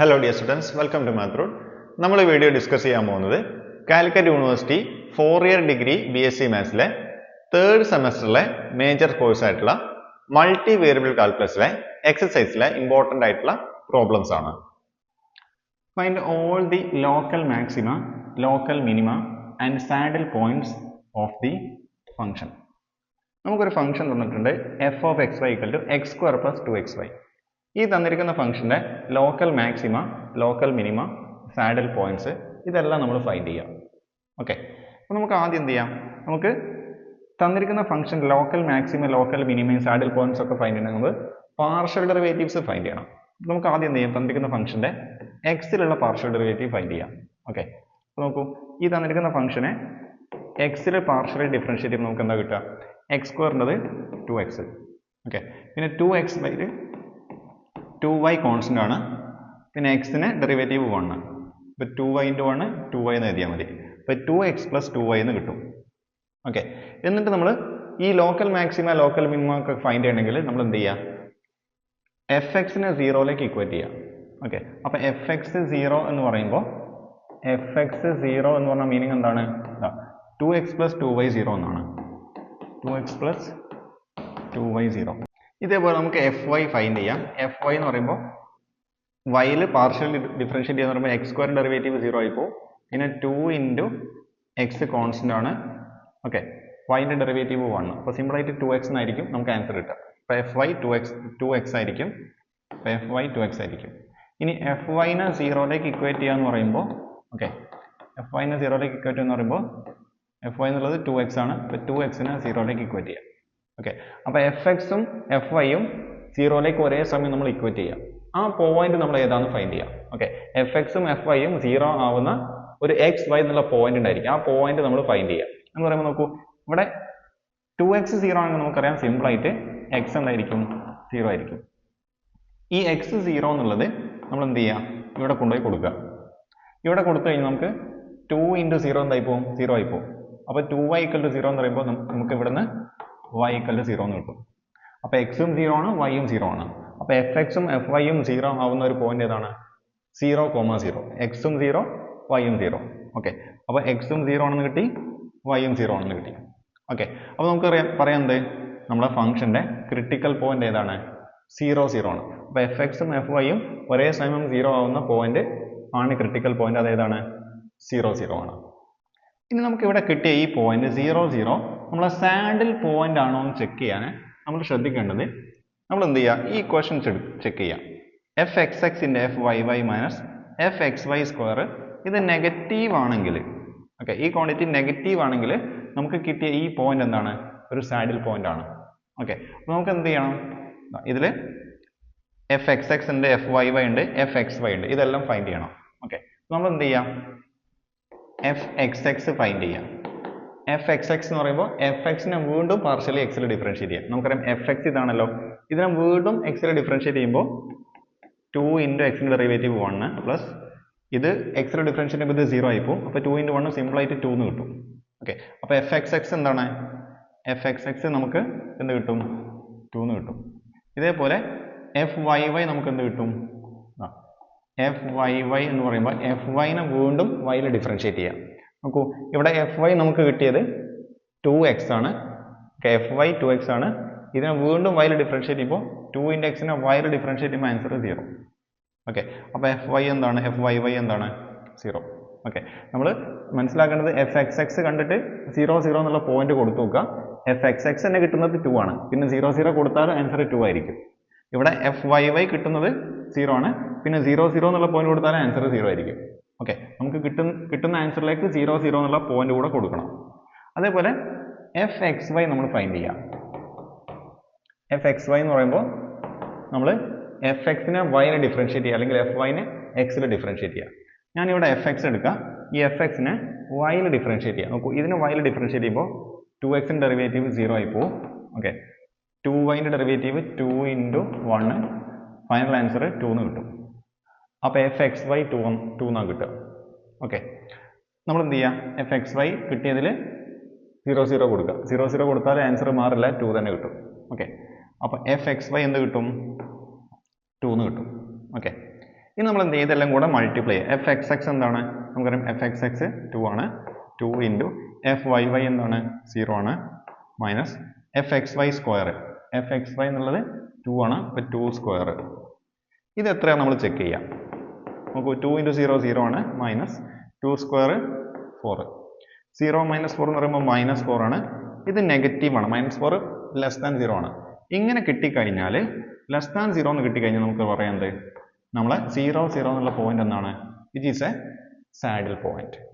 Hello dear students welcome to മാത്രൂർ നമ്മൾ video discuss ചെയ്യാൻ പോകുന്നത് Calicut university four year degree B S C മാത്സിലെ third സെമസ്റ്ററിലെ major കോഴ്സായിട്ടുള്ള multi variable കാൽക്കുലസിലെ എക്സസൈസിലെ ഇമ്പോർട്ടന്റ് ആയിട്ടുള്ള പ്രോബ്ലംസ് ആണ്. Find all the local maxima local minima and saddle points of the function നമുക്കൊരു ഫംഗ്ഷൻ തന്നിട്ടുണ്ട്. F of X Y equal to X square plus two X Y ഈ തന്നിരിക്കുന്ന ഫംഗ്ഷന്റെ local maxima local minima saddle points ഇതെല്ലാം നമ്മൾ find ചെയ്യാം. Okay അപ്പോൾ നമുക്ക് ആദ്യം എന്ത് ചെയ്യാം? നമുക്ക് തന്നിരിക്കുന്ന function local maximum local minimum saddle points ഒക്കെ ഫൈൻഡ് ചെയ്യണമെങ്കിൽ പാർഷ്യൽ ഡെറിവേറ്റീവ്സ് ഫൈൻഡ് ചെയ്യണം. നമുക്ക് ആദ്യം എന്ത് ചെയ്യാം? തന്നിരിക്കുന്ന ഫംഗ്ഷന്റെ എക്സിലുള്ള പാർഷ്യൽ ഡെറിവേറ്റീവ് ഫൈൻഡ് ചെയ്യാം. ഓക്കെ അപ്പോൾ നോക്കൂ. ഈ തന്നിരിക്കുന്ന ഫംഗ്ഷനെ എക്സിലെ പാർഷ്യൽ ഡിഫറൻഷ്യേറ്റ് നമുക്ക് എന്താ കിട്ടുക? എക്സ് സ്ക്വയറിന്റെത് ടു എക്സ് ഓക്കെ പിന്നെ two X by two Y constant ആണ്. പിന്നെ എക്സിന് ഡെറിവേറ്റീവ് വൺ ആണ്. ഇപ്പോൾ two Y into one two Y എന്ന് എഴുതിയാൽ മതി. അപ്പോൾ two X plus two Y എന്ന് കിട്ടും. ഓക്കെ എന്നിട്ട് നമ്മൾ ഈ ലോക്കൽ മാക്സിമ ലോക്കൽ മിനിമം ഒക്കെ ഫൈൻഡ് ചെയ്യണമെങ്കിൽ നമ്മൾ എന്ത് ചെയ്യുക എഫ് എക്സിനെ സീറോയിലേക്ക് ഇക്വേറ്റ് ചെയ്യാം. ഓക്കെ അപ്പോൾ എഫ് എക്സ് സീറോ എന്ന് പറയുമ്പോൾ എഫ് എക്സ് സീറോ എന്ന് പറഞ്ഞ മീനിങ് എന്താണ്? Two X plus two Y zero എന്നാണ്. Two X plus two Y zero ഇതേപോലെ നമുക്ക് എഫ് വൈ ഫൈൻഡ് ചെയ്യാം എഫ് വൈ എന്ന് പറയുമ്പോൾ വൈയിൽ പാർഷ്യൽ ഡിഫറൻഷ്യേറ്റ് ചെയ്യാന്ന് പറയുമ്പോൾ എക്സ് സ്ക്വയർ ഡെറിവേറ്റീവ് സീറോ ആയി പോകും പിന്നെ ടു ഇന്റു എക്സ് കോൺസ്റ്റന്റ് ആണ്. ഓക്കെ വൈന്റെ ഡെറിവേറ്റീവ് വൺ അപ്പോൾ സിമ്പിളായിട്ട് ടു എക്സ് എന്നായിരിക്കും നമുക്ക് ആൻസർ കിട്ടുക. അപ്പോൾ F Y two X two X ആയിരിക്കും. അപ്പോൾ എഫ് വൈ ടു എക്സ് ആയിരിക്കും. ഇനി എഫ് വൈനെ സീറോയിലേക്ക് ഇക്വേറ്റ് ചെയ്യുക എന്ന് പറയുമ്പോൾ ഓക്കെ എഫ് വൈനെ സീറോയിലേക്ക് ഇക്വേറ്റ് എന്ന് പറയുമ്പോൾ എഫ് വൈ എന്നുള്ളത് ടു എക്സ് ആണ്. അപ്പോൾ ടു എക്സിനെ സീറോയിലേക്ക് ഇക്വേറ്റ് ചെയ്യാം. ഓക്കെ അപ്പോൾ എഫ് എക്സും എഫ് വൈയും സീറോയിലേക്ക് ഒരേ സമയം നമ്മൾ ഇക്വേറ്റ് ചെയ്യാം. ആ പോയിന്റ് നമ്മൾ ഏതാണ് ഫൈൻഡ് ചെയ്യാം. ഓക്കെ എഫ് എക്സും എഫ് വൈയും സീറോ ആവുന്ന ഒരു എക്സ് വൈ എന്നുള്ള പോയിന്റ് ഉണ്ടായിരിക്കും. ആ പോയിന്റ് നമ്മൾ ഫൈൻഡ് ചെയ്യാം. എന്ന് പറയുമ്പോൾ നോക്കൂ ഇവിടെ ടു എക്സ് സീറോ ആണെങ്കിൽ നമുക്കറിയാം. സിമ്പിൾ ആയിട്ട് എക്സ് എന്തായിരിക്കും? സീറോ ആയിരിക്കും. ഈ എക്സ് സീറോ എന്നുള്ളത് നമ്മൾ എന്ത് ചെയ്യാം? ഇവിടെ കൊണ്ടുപോയി കൊടുക്കുക. ഇവിടെ കൊടുത്തു കഴിഞ്ഞാൽ നമുക്ക് ടു ഇന്റു സീറോ എന്തായി പോകും? സീറോ ആയി പോകും. അപ്പോൾ two Y equal to zero എന്ന് പറയുമ്പോൾ നമുക്ക് ഇവിടുന്ന് വൈ ഇക്വൽ ടു സീറോ എന്ന് കിട്ടും. അപ്പോൾ എക്സും സീറോ ആണ് വൈയും സീറോ ആണ്. അപ്പോൾ എഫ് എക്സും എഫ് വൈയും സീറോ ആവുന്ന ഒരു പോയിന്റ് ഏതാണ്? സീറോ കോമ സീറോ എക്സും സീറോ വൈയും സീറോ ഓക്കെ അപ്പോൾ എക്സും സീറോ ആണെന്ന് കിട്ടി വൈയും സീറോ ആണെന്ന് കിട്ടി. ഓക്കെ അപ്പോൾ നമുക്ക് പറയാം എന്ത്? നമ്മുടെ ഫംഗ്ഷന്റെ ക്രിട്ടിക്കൽ പോയിന്റ് ഏതാണ്? സീറോ സീറോ ആണ്. അപ്പോൾ എഫ് എക്സും എഫ് വൈയും ഒരേ സമയം സീറോ ആവുന്ന പോയിന്റ് ആണ് ക്രിട്ടിക്കൽ പോയിന്റ് അതേതാണ് സീറോ സീറോ ആണ്. ഇനി നമുക്ക് ഇവിടെ കിട്ടിയ ഈ പോയിന്റ് സീറോ സീറോ നമ്മളെ സാഡിൽ പോയിന്റ് ആണോ എന്ന് ചെക്ക് ചെയ്യാൻ നമ്മൾ ശ്രദ്ധിക്കേണ്ടത് നമ്മൾ എന്ത് ചെയ്യുക ഈ ക്വസ്റ്റൻസ് ചെക്ക് ചെയ്യാം. എഫ് എക്സ് എക്സിന്റെ F Y Y minus F X Y square ഇത് നെഗറ്റീവ് ആണെങ്കിൽ ഓക്കെ ഈ ക്വാണ്ടിറ്റി നെഗറ്റീവ് ആണെങ്കിൽ നമുക്ക് കിട്ടിയ ഈ പോയിന്റ് എന്താണ്? ഒരു സാഡിൽ പോയിന്റ് ആണ്. ഓക്കെ അപ്പോൾ നമുക്ക് എന്ത് ചെയ്യണം? ഇതിൽ എഫ് എക്സ് എക്സ് ഉണ്ട് എഫ് വൈ വൈ ഉണ്ട് എഫ് എക്സ് വൈ ഉണ്ട്. ഇതെല്ലാം ഫൈൻഡ് ചെയ്യണം. ഓക്കെ നമ്മൾ എന്ത് ചെയ്യാം? എഫ് എക്സ് എക്സ് ഫൈൻഡ് ചെയ്യാം. എഫ് എക്സ് എക്സ് എന്ന് പറയുമ്പോൾ എഫ് എക്സിനെ വീണ്ടും പാർഷ്യലി എക്സിൽ ഡിഫറൻഷ്യേറ്റ് ചെയ്യാം. നമുക്കറിയാം എഫ് എക്സ് ഇതാണല്ലോ. ഇതിനെ വീണ്ടും എക്സിൽ ഡിഫറൻഷ്യേറ്റ് ചെയ്യുമ്പോൾ ടു ഇന്റു എക്സിന്റെ ഡെറിവേറ്റീവ് വണ്ണ് പ്ലസ് ഇത് എക്സിൽ ഡിഫറൻഷ്യേറ്റ് ചെയ്യുമ്പോൾ ഇത് സീറോ ആയി പോകും അപ്പോൾ ടു ഇന്റു വണ്ണ് സിമ്പിളായിട്ട് ടു എന്ന് കിട്ടും. ഓക്കെ അപ്പോൾ എഫ് എക്സ് എക്സ് എന്താണ്? എഫ് എക്സ് എക്സ് നമുക്ക് എന്ത് കിട്ടും? ടു എന്ന് കിട്ടും. ഇതേപോലെ എഫ് വൈ വൈ നമുക്ക് എന്ത് കിട്ടും? എഫ് വൈ വൈ എന്ന് പറയുമ്പോൾ എഫ് വൈനെ വീണ്ടും വൈയിൽ ഡിഫറൻഷ്യേറ്റ് ചെയ്യാം. നോക്കൂ ഇവിടെ എഫ് വൈ നമുക്ക് കിട്ടിയത് ടു എക്സ് ആണ്. എഫ് വൈ ടു എക്സ് ആണ്. ഇതിനെ വീണ്ടും വൈയിൽ ഡിഫറൻഷ്യേറ്റ് ചെയ്യുമ്പോൾ ടു ഇന്റെ എക്സിനെ വൈയിൽ ഡിഫറൻഷ്യേറ്റ് ചെയ്യുമ്പോൾ ആൻസർ സീറോ ഓക്കെ അപ്പോൾ എഫ് വൈ എന്താണ്? എഫ് വൈ വൈ എന്താണ്? സീറോ ഓക്കെ നമ്മൾ മനസ്സിലാക്കേണ്ടത് എഫ് എക്സ് എക്സ് കണ്ടിട്ട് സീറോ സീറോ എന്നുള്ള പോയിന്റ് കൊടുത്തു നോക്കുക. എഫ് എക്സ് എക്സ് തന്നെ കിട്ടുന്നത് ടു ആണ്. പിന്നെ സീറോ സീറോ കൊടുത്താൽ ആൻസർ ടു ആയിരിക്കും. ഇവിടെ എഫ് വൈ വൈ കിട്ടുന്നത് സീറോ ആണ്. പിന്നെ സീറോ സീറോ എന്നുള്ള പോയിന്റ് കൊടുത്താൽ ആൻസർ സീറോ ആയിരിക്കും. ഓക്കെ നമുക്ക് കിട്ടുന്ന കിട്ടുന്ന ആൻസറിലേക്ക് സീറോ സീറോ എന്നുള്ള പോയിന്റ് കൂടെ കൊടുക്കണം. അതേപോലെ എഫ് എക്സ് വൈ നമ്മൾ ഫൈൻഡ് ചെയ്യാം. എഫ് എക്സ് വൈ എന്ന് പറയുമ്പോൾ നമ്മൾ എഫ് എക്സിനെ വൈനെ ഡിഫറൻഷ്യേറ്റ് ചെയ്യുക അല്ലെങ്കിൽ എഫ് വൈനെ എക്സിൽ ഡിഫറൻഷ്യേറ്റ് ചെയ്യുക. ഞാനിവിടെ എഫ് എക്സ് എടുക്കുക ഈ എഫ് എക്സിനെ വൈയിൽ ഡിഫറൻഷ്യേറ്റ് ചെയ്യുക നോക്കൂ ഇതിനെ വൈയിൽ ഡിഫറൻഷ്യേറ്റ് ചെയ്യുമ്പോൾ ടു എക്സിന്റെ ഡെറിവേറ്റീവ് സീറോ ആയി പോകും okay two വൈന്റെ derivative two into one final answer two എന്ന് കിട്ടും. അപ്പോൾ F X Y two two എന്നാണ് കിട്ടുക. ഓക്കെ നമ്മൾ എന്ത് ചെയ്യുക എഫ് എക്സ് വൈ കിട്ടിയതിൽ സീറോ സീറോ കൊടുക്കുക. സീറോ സീറോ കൊടുത്താൽ ആൻസർ മാറില്ല ടു തന്നെ കിട്ടും. ഓക്കെ അപ്പോൾ എഫ് എക്സ് വൈ എന്ത് കിട്ടും? ടു എന്ന് കിട്ടും. ഓക്കെ ഇനി നമ്മൾ എന്ത് ചെയ്യും ഇതെല്ലാം കൂടെ മൾട്ടിപ്ലൈ ചെയ്യുക. എഫ് എക്സ് എക്സ് എന്താണ്? നമുക്കറിയാം എഫ് എക്സ് എക്സ് ടു ആണ്. Two into F Y Y എന്താണ്? സീറോ ആണ്. Minus F X Y square F X Y എന്നുള്ളത് ടു ആണ്. അപ്പോൾ ടു സ്ക്വയർ ഇത് എത്രയാണ് നമ്മൾ ചെക്ക് ചെയ്യാം. നോക്കൂ ടു ഇന്റു സീറോ സീറോ ആണ് minus two square four zero minus four എന്ന് പറയുമ്പോൾ മൈനസ് ഫോർ ആണ്. ഇത് നെഗറ്റീവ് ആണ്. Minus four less than zero ആണ്. ഇങ്ങനെ കിട്ടിക്കഴിഞ്ഞാൽ ലെസ് ദാൻ സീറോ എന്ന് കിട്ടിക്കഴിഞ്ഞാൽ നമുക്ക് പറയാം എന്ത്? നമ്മളെ സീറോ സീറോ എന്നുള്ള പോയിന്റ് എന്താണ്? It is a saddle point